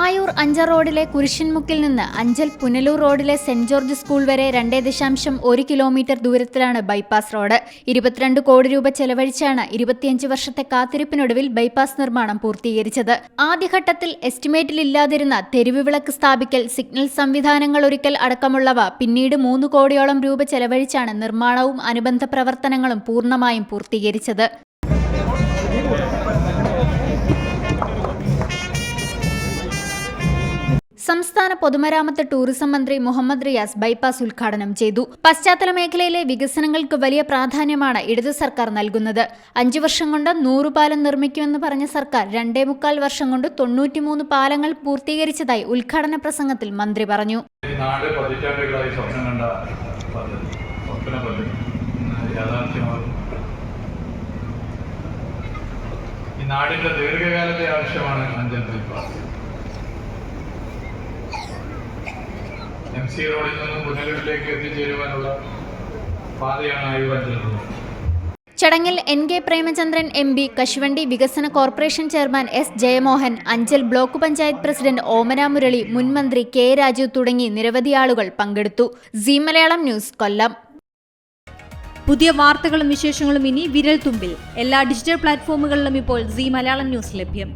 ആയൂർ അഞ്ചർ റോഡിലെ കുരിശിൻമുക്കിൽ നിന്ന് അഞ്ചൽ പുനലൂർ റോഡിലെ സെന്റ് ജോർജ് സ്കൂൾ വരെ രണ്ടേ ദശാംശം ഒരു കിലോമീറ്റർ ദൂരത്തിലാണ് ബൈപ്പാസ് റോഡ്. ഇരുപത്തിരണ്ട് കോടി രൂപ ചെലവഴിച്ചാണ് ഇരുപത്തിയഞ്ച് വർഷത്തെ കാത്തിരിപ്പിനൊടുവിൽ ബൈപ്പാസ് നിർമ്മാണം പൂർത്തീകരിച്ചത്. ആദ്യഘട്ടത്തിൽ എസ്റ്റിമേറ്റിൽ ഇല്ലാതിരുന്ന വിളക്ക് സ്ഥാപിക്കൽ സിഗ്നൽ സംവിധാനങ്ങൾ ഒരുക്കൽ അടക്കമുള്ളവ പിന്നീട് മൂന്ന് കോടിയോളം രൂപ ചെലവഴിച്ചാണ് നിർമ്മാണവും അനുബന്ധ പ്രവർത്തനങ്ങളും പൂർണമായും പൂർത്തീകരിച്ചത്. സംസ്ഥാന പൊതുമരാമത്ത് ടൂറിസം മന്ത്രി മുഹമ്മദ് റിയാസ് ബൈപ്പാസ് ഉദ്ഘാടനം ചെയ്തു. പശ്ചാത്തല മേഖലയിലെ വികസനങ്ങൾക്ക് വലിയ പ്രാധാന്യമാണ് ഇടതു സർക്കാർ നൽകുന്നത്. അഞ്ചു വർഷം കൊണ്ട് നൂറ് പാലം നിർമ്മിക്കുമെന്ന് പറഞ്ഞ സർക്കാർ രണ്ടേ മുക്കാൽ വർഷം കൊണ്ട് തൊണ്ണൂറ്റിമൂന്ന് പാലങ്ങൾ പൂർത്തീകരിച്ചതായി ഉദ്ഘാടന പ്രസംഗത്തിൽ മന്ത്രി പറഞ്ഞു. ഈ നാടിന്റെ ദീർഘകാലത്തെ ആവശ്യമാണ് അഞ്ചൽ ബൈപ്പാസ്. എം സി റോഡിൽ നിന്നും പുനലൂരിലേക്ക് എത്തിച്ചേരുവാനുള്ള പാതയാണ് അഞ്ചൽ ചടങ്ങിൽ N K Premachandran M P കശുവണ്ടി വികസന corporation chairman S Jayamohan Anchal block panchayat president Omana Murali മുൻമന്ത്രി കെ രാജു തുടങ്ങി നിരവധി ആളുകൾ പങ്കെടുത്തു. C Malayalam news Kollam. പുതിയ വാർത്തകളും വിശേഷങ്ങളും ഇനി വിരൽ തുമ്പിൽ എല്ലാ ഡിജിറ്റൽ പ്ലാറ്റ്ഫോമുകളിലും ഇപ്പോൾ സി മലയാളം ന്യൂസ് ലഭ്യം.